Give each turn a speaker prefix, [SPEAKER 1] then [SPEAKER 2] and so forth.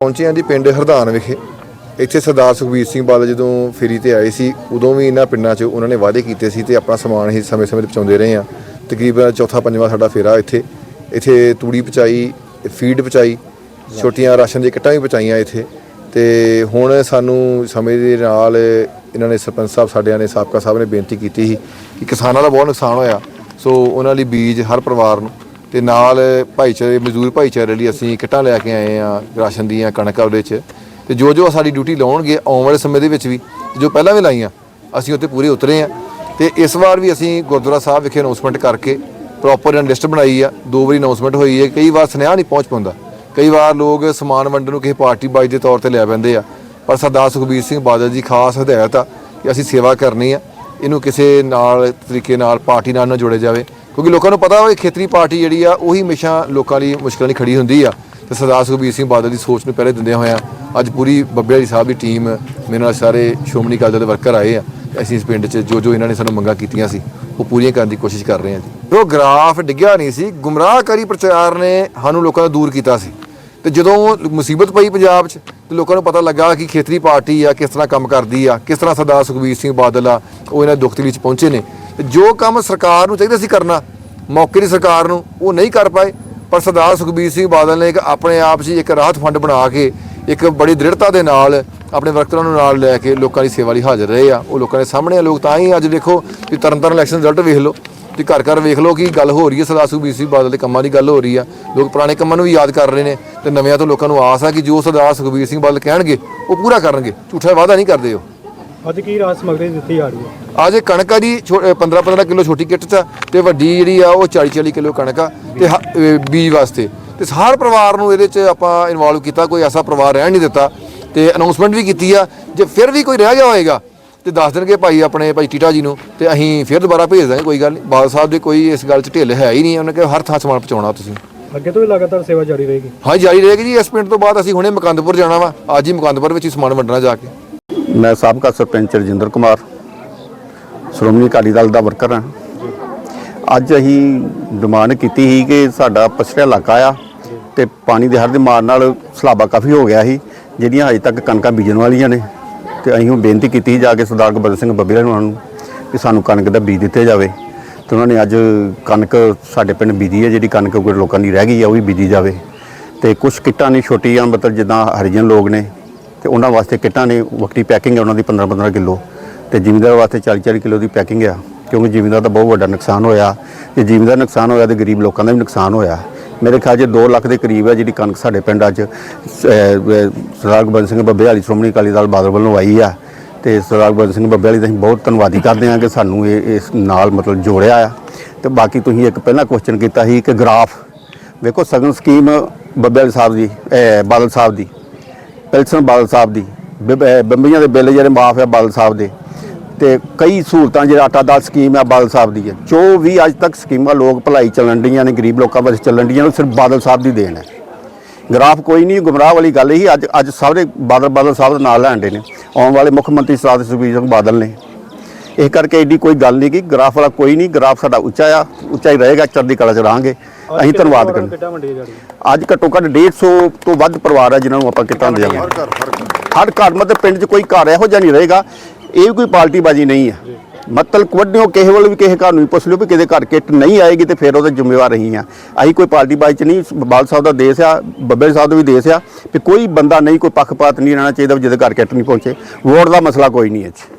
[SPEAKER 1] ਪਹੁੰਚੇ ਹਾਂ ਜੀ ਪਿੰਡ ਹਰਦਾਨ ਵਿਖੇ। ਇੱਥੇ ਸਰਦਾਰ ਸੁਖਬੀਰ ਸਿੰਘ ਬਾਦਲ ਜਦੋਂ ਫੇਰੀ ਤੇ ਆਏ ਸੀ, ਉਦੋਂ ਵੀ ਇਹਨਾਂ ਪਿੰਡਾਂ 'ਚ ਉਹਨਾਂ ਨੇ ਵਾਅਦੇ ਕੀਤੇ ਸੀ ਤੇ ਆਪਣਾ ਸਮਾਨ ਹੀ ਸਮੇਂ-ਸਮੇਂ ਤੇ ਪਹੁੰਚਾਉਂਦੇ ਰਹੇ ਆ। ਤਕਰੀਬਨ ਚੌਥਾ ਪੰਜਵਾਂ ਸਾਡਾ ਫੇਰਾ ਇੱਥੇ। ਇੱਥੇ ਤੂੜੀ ਪਹੁੰਚਾਈ, ਫੀਡ ਪਹੁੰਚਾਈ, ਛੋਟੀਆਂ ਰਾਸ਼ਨ ਦੀਆਂ ਕਿੱਟਾਂ ਵੀ ਪਹੁੰਚਾਈਆਂ ਇੱਥੇ। ਤੇ ਹੁਣ ਸਾਨੂੰ ਸਮੇਂ ਦੇ ਨਾਲ ਇਹਨਾਂ ਨੇ ਸਰਪੰਚ ਸਾਹਿਬ ਸਾਡਿਆਂ ਨੇ, ਸਾਬਕਾ ਸਾਹਿਬ ਨੇ ਬੇਨਤੀ ਕੀਤੀ ਸੀ ਕਿ ਕਿਸਾਨਾਂ ਦਾ ਬਹੁਤ ਨੁਕਸਾਨ ਹੋਇਆ। ਸੋ ਉਹਨਾਂ ਲਈ ਬੀਜ ਹਰ ਪਰਿਵਾਰ ਨੂੰ ਤੇ ਨਾਲ ਭਾਈਚਾਰੇ, ਮਜ਼ਦੂਰ ਭਾਈਚਾਰੇ ਲਈ ਅਸੀਂ ਕਿੱਟਾਂ ਲੈ ਕੇ ਆਏ ਆ ਰਾਸ਼ਨ ਦੀਆਂ, ਕਣਕਾਂ ਉਹਦੇ 'ਚ। ਤੇ ਜੋ ਜੋ ਸਾਡੀ ਡਿਊਟੀ ਲਾਉਣਗੇ ਆਉਣ ਵਾਲੇ ਸਮੇਂ ਦੇ ਵਿੱਚ ਵੀ, ਜੋ ਪਹਿਲਾਂ ਵੀ ਲਾਈਆਂ, ਅਸੀਂ ਉੱਤੇ ਪੂਰੇ ਉਤਰੇ ਆ ਤੇ ਇਸ ਵਾਰ ਵੀ ਅਸੀਂ ਗੁਰਦੁਆਰਾ ਸਾਹਿਬ ਵਿਖੇ ਅਨਾਉਂਸਮੈਂਟ ਕਰਕੇ ਪ੍ਰੋਪਰ ਲਿਸਟ ਬਣਾਈ ਆ। ਦੋ ਵਾਰੀ ਅਨਾਉਂਸਮੈਂਟ ਹੋਈ ਹੈ, ਕਈ ਵਾਰ ਸੁਨੇਹਾ ਨਹੀਂ ਪਹੁੰਚ ਪਾਉਂਦਾ। ਕਈ ਵਾਰ ਲੋਕ ਸਮਾਨ ਵੰਡਣ ਨੂੰ ਕਿਸੇ ਪਾਰਟੀ ਬਾਈ ਦੇ ਤੌਰ ਤੇ ਲੈ ਪੈਂਦੇ ਆ। ਪਰ ਸਰਦਾਰ ਸੁਖਬੀਰ ਸਿੰਘ ਬਾਦਲ ਜੀ ਖਾਸ ਹਦਾਇਤ ਆ ਕਿ ਅਸੀਂ ਸੇਵਾ ਕਰਨੀ ਆ। ਇਹਨੂੰ ਕਿਸੇ ਨਾਲ, ਤਰੀਕੇ ਨਾਲ, ਪਾਰਟੀ ਨਾਲ ਨਾ ਜੋੜੇ ਜਾਵੇ। ਕਿਉਂਕਿ ਲੋਕਾਂ ਨੂੰ ਪਤਾ ਵਾ ਕਿ ਖੇਤਰੀ ਪਾਰਟੀ ਜਿਹੜੀ ਆ, ਉਹੀ ਹਮੇਸ਼ਾ ਲੋਕਾਂ ਲਈ ਮੁਸ਼ਕਲਾਂ ਲਈ ਖੜੀ ਹੁੰਦੀ ਆ। ਤੇ ਸਰਦਾਰ ਸੁਖਬੀਰ ਸਿੰਘ ਬਾਦਲ ਦੀ ਸੋਚ ਨੂੰ ਪਹਿਲੇ ਦਿੰਦੇ ਹੋਇਆ ਅੱਜ ਪੂਰੀ ਬੱਬੇ ਵਾਲੀ ਸਾਹਿਬ ਦੀ ਟੀਮ ਮੇਰੇ ਨਾਲ ਸਾਰੇ ਸ਼੍ਰੋਮਣੀ ਅਕਾਲੀ ਦਲ ਦੇ ਵਰਕਰ ਆਏ ਆ, ਤੇ ਅਸੀਂ ਇਸ ਪਿੰਡ 'ਚ ਜੋ ਜੋ ਇਹਨਾਂ ਨੇ ਸਾਨੂੰ ਮੰਗਾਂ ਕੀਤੀਆਂ ਸੀ, ਉਹ ਪੂਰੀਆਂ ਕਰਨ ਦੀ ਕੋਸ਼ਿਸ਼ ਕਰ ਰਹੇ ਹਾਂ ਜੀ। ਉਹ ਗ੍ਰਾਫ ਡਿੱਗਿਆ ਨਹੀਂ ਸੀ, ਗੁੰਮਰਾਹਕਾਰੀ ਪ੍ਰਚਾਰ ਨੇ ਸਾਨੂੰ ਲੋਕਾਂ ਤੋਂ ਦੂਰ ਕੀਤਾ ਸੀ। ਤੇ ਜਦੋਂ ਮੁਸੀਬਤ ਪਈ ਪੰਜਾਬ 'ਚ, ਤੇ ਲੋਕਾਂ ਨੂੰ ਪਤਾ ਲੱਗਾ ਕਿ ਖੇਤਰੀ ਪਾਰਟੀ ਆ, ਕਿਸ ਤਰ੍ਹਾਂ ਕੰਮ ਕਰਦੀ ਆ, ਕਿਸ ਤਰ੍ਹਾਂ ਸਰਦਾਰ ਸੁਖਬੀਰ ਸਿੰਘ ਬਾਦਲ ਆ, ਉਹ ਇਹਨਾਂ ਦੁੱਖ ਤਕਲੀਫ 'ਚ ਪਹੁੰਚੇ ਨੇ। ਜੋ ਕੰਮ ਸਰਕਾਰ ਨੂੰ ਚਾਹੀਦਾ ਸੀ ਕਰਨਾ, ਮੌਕੇ ਦੀ ਸਰਕਾਰ ਨੂੰ, ਉਹ ਨਹੀਂ ਕਰ ਪਾਏ। ਪਰ ਸਰਦਾਰ ਸੁਖਬੀਰ ਸਿੰਘ ਬਾਦਲ ਨੇ ਇੱਕ ਆਪਣੇ ਆਪ 'ਚ ਹੀ ਇੱਕ ਰਾਹਤ ਫੰਡ ਬਣਾ ਕੇ, ਇੱਕ ਬੜੀ ਦ੍ਰਿੜਤਾ ਦੇ ਨਾਲ ਆਪਣੇ ਵਰਕਰਾਂ ਨੂੰ ਨਾਲ ਲੈ ਕੇ ਲੋਕਾਂ ਦੀ ਸੇਵਾ ਲਈ ਹਾਜ਼ਰ ਰਹੇ ਆ। ਉਹ ਲੋਕਾਂ ਦੇ ਸਾਹਮਣੇ ਆ, ਲੋਕ ਤਾਂ ਹੀ ਅੱਜ ਦੇਖੋ ਕਿ ਤਰਨਤਾਰਨ ਇਲੈਕਸ਼ਨ ਰਿਜ਼ਲਟ ਵੇਖ ਲਓ, ਤੇ ਘਰ ਘਰ ਵੇਖ ਲਓ ਕਿ ਗੱਲ ਹੋ ਰਹੀ ਹੈ, ਸਰਦਾਰ ਸੁਖਬੀਰ ਸਿੰਘ ਬਾਦਲ ਦੇ ਕੰਮਾਂ ਦੀ ਗੱਲ ਹੋ ਰਹੀ ਆ। ਲੋਕ ਪੁਰਾਣੇ ਕੰਮਾਂ ਨੂੰ ਵੀ ਯਾਦ ਕਰ ਰਹੇ ਨੇ ਤੇ ਨਵਿਆਂ ਤੋਂ ਲੋਕਾਂ ਨੂੰ ਆਸ ਆ ਕਿ ਜੋ ਸਰਦਾਰ ਸੁਖਬੀਰ ਸਿੰਘ ਬਾਦਲ ਕਹਿਣਗੇ, ਉਹ ਪੂਰਾ ਕਰਨਗੇ। ਝੂਠਾ ਵਾਅਦਾ ਨਹੀਂ ਕਰਦੇ ਉਹ।
[SPEAKER 2] ਅੱਜ ਕੀ ਰਾਤ ਸਮਗਰੀ ਦਿੱਤੀ ਜਾ ਰਹੀ ਹੈ?
[SPEAKER 1] ਅੱਜ ਇਹ ਕਣਕ ਆ ਜੀ 15 15 ਕਿਲੋ ਛੋਟੀ ਕਿੱਟ ਚ ਤੇ ਵੱਡੀ ਜਿਹੜੀ ਆ ਉਹ 40 40 ਕਿਲੋ ਕਣਕ ਆ ਤੇ ਹ- ਅਹ ਬੀਜ ਵਾਸਤੇ। ਤੇ ਹਰ ਪਰਿਵਾਰ ਨੂੰ ਇਹਦੇ ਚ ਆਪਾਂ ਇਨਵੋਲਵ ਕੀਤਾ ਕੋਈ ਐਸਾ ਪਰਿਵਾਰ ਰਹਿਣ ਨਹੀਂ ਦਿੱਤਾ ਤੇ ਅਨਾਉਂਸਮੈਂਟ ਵੀ ਕੀਤੀ ਆ। ਜੇ ਫਿਰ ਵੀ ਕੋਈ ਰਹਿ ਗਿਆ ਹੋਏਗਾ ਤੇ ਦੱਸ ਦੇਣਗੇ ਭਾਈ ਆਪਣੇ ਭਾਈ ਟੀਟਾ ਜੀ ਨੂੰ ਤੇ ਅਸੀਂ ਫਿਰ ਦੁਬਾਰਾ ਭੇਜ ਦਾਂਗੇ ਕੋਈ ਗੱਲ ਨਹੀਂ। ਬਾਦਲ ਸਾਹਿਬ ਦੇ ਕੋਈ ਇਸ ਗੱਲ 'ਚ ਢਿੱਲ ਹੈ ਹੀ ਨਹੀਂ ਉਹਨੇ ਕਿਹਾ ਹਰ ਥਾਂ ਸਮਾਨ ਪਹੁੰਚਾਉਣਾ ਤੁਸੀਂ।
[SPEAKER 2] ਅੱਗੇ ਤੋਂ ਵੀ ਲਗਾਤਾਰ ਸੇਵਾ ਜਾਰੀ ਰਹੇਗੀ।
[SPEAKER 1] ਹਾਂ ਜਾਰੀ ਰਹੇਗੀ ਜੀ। ਇਸ ਪਿੰਡ ਤੋਂ ਬਾਅਦ ਅਸੀਂ ਹੁਣੇ ਮੁਕੰਦਪੁਰ ਜਾਣਾ ਵਾ। ਅੱਜ ਹੀ ਮੁਕੰਦਪੁਰ ਵਿੱਚ ਹੀ ਸਮਾਨ ਵੰਡਣਾ ਜਾ ਕੇ।
[SPEAKER 3] ਮੈਂ ਸਾਬਕਾ ਸਰਪੰਚ ਰਜਿੰਦਰ ਕੁਮਾਰ, ਸ਼੍ਰੋਮਣੀ ਅਕਾਲੀ ਦਲ ਦਾ ਵਰਕਰ ਹਾਂ। ਅੱਜ ਅਸੀਂ ਡਿਮਾਂਡ ਕੀਤੀ ਸੀ ਕਿ ਸਾਡਾ ਪਛੜਿਆ ਇਲਾਕਾ ਆ ਤੇ ਪਾਣੀ ਦੇ ਹਰ ਦੇ ਮਾਰ ਨਾਲ ਸਲਾਬਾ ਕਾਫੀ ਹੋ ਗਿਆ ਸੀ, ਜਿਹੜੀਆਂ ਅਜੇ ਤੱਕ ਕਣਕਾਂ ਬੀਜਣ ਵਾਲੀਆਂ ਨੇ। ਤੇ ਅਸੀਂ ਉਹ ਬੇਨਤੀ ਕੀਤੀ ਸੀ ਜਾ ਕੇ ਸਰਦਾਰ ਗੋਬਿੰਦ ਸਿੰਘ ਬੱਬੇਲਾ ਨੂੰ ਨੂੰ ਕਿ ਸਾਨੂੰ ਕਣਕ ਦਾ ਬੀਜ ਦਿੱਤੇ ਜਾਵੇ। ਤੇ ਉਹਨਾਂ ਨੇ ਅੱਜ ਕਣਕ ਸਾਡੇ ਪਿੰਡ ਬੀਜੀ ਹੈ, ਜਿਹੜੀ ਕਣਕ ਕੋਈ ਲੋਕਾਂ ਦੀ ਰਹਿ ਗਈ ਆ, ਉਹ ਵੀ ਬੀਜੀ ਜਾਵੇ। ਤੇ ਕੁਝ ਕਿੱਟਾਂ ਨੇ ਛੋਟੀਆਂ ਮਤਲਬ ਜਿੱਦਾਂ ਹਰੀਜਨ ਲੋਕ ਨੇ ਤੇ ਉਹਨਾਂ ਵਾਸਤੇ ਕਿੱਟਾਂ ਨੇ ਵਕਤੀ ਪੈਕਿੰਗ ਹੈ ਉਹਨਾਂ ਦੀ 15 15 ਕਿਲੋ। ਤੇ ਜ਼ਿਮੀਂਦਾਰ ਵਾਸਤੇ 40 40 ਕਿਲੋ ਦੀ ਪੈਕਿੰਗ ਆ, ਕਿਉਂਕਿ ਜ਼ਿਮੀਂਦਾਰ ਦਾ ਬਹੁਤ ਵੱਡਾ ਨੁਕਸਾਨ ਹੋਇਆ। ਜੇ ਜ਼ਿਮੀਂਦਾਰ ਨੁਕਸਾਨ ਹੋਇਆ ਤੇ ਗਰੀਬ ਲੋਕਾਂ ਦਾ ਵੀ ਨੁਕਸਾਨ ਹੋਇਆ। ਮੇਰੇ ਖਿਆਲ 'ਚ 2 ਲੱਖ ਦੇ ਕਰੀਬ ਹੈ ਜਿਹੜੀ ਕਣਕ ਸਾਡੇ ਪਿੰਡਾਂ 'ਚ ਸਰਦਾਰ ਗੋਬਿੰਦ ਸਿੰਘ ਬੱਬੇ ਵਾਲੀ, ਸ਼੍ਰੋਮਣੀ ਅਕਾਲੀ ਦਲ ਬਾਦਲ ਵੱਲੋਂ ਆਈ ਆ। ਤੇ ਸਰਦਾਰ ਗੋਬਿੰਦ ਸਿੰਘ ਬੱਬੇ ਵਾਲੀ ਦਾ ਅਸੀਂ ਬਹੁਤ ਧੰਨਵਾਦੀ ਕਰਦੇ ਹਾਂ ਕਿ ਸਾਨੂੰ ਇਹ, ਇਸ ਨਾਲ ਮਤਲਬ ਜੋੜਿਆ ਆ। ਤੇ ਬਾਕੀ ਤੁਸੀਂ ਇੱਕ ਪਹਿਲਾਂ ਕੁਐਸਚਨ ਕੀਤਾ ਸੀ ਕਿ ਗ੍ਰਾਫ। ਵੇਖੋ ਸਗਨ ਸਕੀਮ ਬੱਬੇ ਵਾਲੀ ਸਾਹਿਬ ਦੀ ਬਾਦਲ ਸਾਹਿਬ ਦੀ। ਪਿਲਸਨ ਬਾਦਲ ਸਾਹਿਬ ਦੀ, ਬਿ- ਬੰਬੀਆਂ ਦੇ ਬਿੱਲ ਜਿਹੜੇ ਮਾਫ ਆ ਬਾਦਲ ਸਾਹਿਬ ਦੇ, ਤੇ ਕਈ ਸਹੂਲਤਾਂ ਜਿਹੜਾ ਆਟਾ ਦਾਲ ਸਕੀਮ ਆ ਬਾਦਲ ਸਾਹਿਬ ਦੀ ਹੈ। ਜੋ ਵੀ ਅੱਜ ਤੱਕ ਸਕੀਮਾਂ ਲੋਕ ਭਲਾਈ ਚੱਲਣ ਡੀਆਂ ਨੇ, ਗਰੀਬ ਲੋਕਾਂ ਵਾਸਤੇ ਚੱਲਣ ਡੀਆਂ ਉਹ ਸਿਰਫ ਬਾਦਲ ਸਾਹਿਬ ਦੀ ਦੇਣ ਹੈ। ਗ੍ਰਾਫ ਕੋਈ ਨਹੀਂ, ਗੁੰਮਰਾਹ ਵਾਲੀ ਗੱਲ ਹੀ ਅੱਜ ਅੱਜ ਸਾਰੇ ਬਾਦਲ ਬਾਦਲ ਸਾਹਿਬ ਦਾ ਦੇ ਲੈਣ ਲੈਂਦੇ ਨੇ। ਆਉਣ ਵਾਲੇ ਮੁੱਖ ਮੰਤਰੀ ਸਰਦਾਰ ਸੁਖਬੀਰ ਸਿੰਘ ਬਾਦਲ ਨੇ। ਇਹ ਕਰਕੇ ਐਡੀ ਕੋਈ ਗੱਲ ਨਹੀਂ ਕਿ ਗ੍ਰਾਫ ਵਾਲਾ ਕੋਈ ਨਹੀਂ, ਗ੍ਰਾਫ ਸਾਡਾ ਉੱਚਾ ਆ, ਉੱਚਾ ਹੀ ਰਹੇਗਾ, ਚੜ੍ਹਦੀ ਕਲਾ ਚ ਰਹਾਂਗੇ। ਅਸੀਂ ਧੰਨਵਾਦ ਕਰਦੇ
[SPEAKER 2] ਕਿੱਟਾਂ ਵੰਡੀ ਜਾ ਰਹੀ ਹੈ
[SPEAKER 3] ਅੱਜ ਘੱਟੋ ਘੱਟ 150 ਤੋਂ ਵੱਧ ਪਰਿਵਾਰ ਆ ਜਿਨ੍ਹਾਂ ਨੂੰ ਆਪਾਂ ਕਿੱਟਾਂ
[SPEAKER 1] ਹਰ ਘਰ ਹਰ ਘਰ
[SPEAKER 3] ਹਰ ਘਰ। ਮਤਲਬ ਪਿੰਡ 'ਚ ਕੋਈ ਘਰ ਇਹੋ ਜਿਹਾ ਨਹੀਂ ਰਹੇਗਾ। ਇਹ ਕੋਈ ਪਾਰਟੀ ਬਾਜੀ ਨਹੀਂ ਹੈ ਮਤਲਬ ਵੱਡਿਓ ਕਿਸੇ ਵੱਲ ਵੀ ਕਿਸੇ ਘਰ ਨੂੰ ਵੀ ਪੁੱਛ ਲਿਓ ਵੀ ਕਿਤੇ ਘਰ ਕਿੱਟ ਨਹੀਂ ਆਏਗੀ ਤੇ ਫਿਰ ਉਹਦਾ ਜ਼ਿੰਮੇਵਾਰ ਰਹੀ ਆ। ਅਸੀਂ ਕੋਈ ਪਾਰਟੀ ਬਾਜੀ 'ਚ ਨਹੀਂ ਬਾਲ ਸਾਹਿਬ ਦਾ ਦੇਸ਼ ਆ ਬੱਬੇ ਸਾਹਿਬ ਦਾ ਵੀ ਦੇਸ਼ ਆ ਵੀ ਕੋਈ ਬੰਦਾ ਨਹੀਂ ਕੋਈ ਪੱਖਪਾਤ ਨਹੀਂ ਰਹਿਣਾ ਚਾਹੀਦਾ ਵੀ ਜਿਹਦੇ ਘਰ ਕਿੱਟ ਨਹੀਂ ਪਹੁੰਚੇ। ਵੋਟ ਦਾ ਮਸਲਾ ਕੋਈ ਨਹੀਂ ਹੈ ਜੀ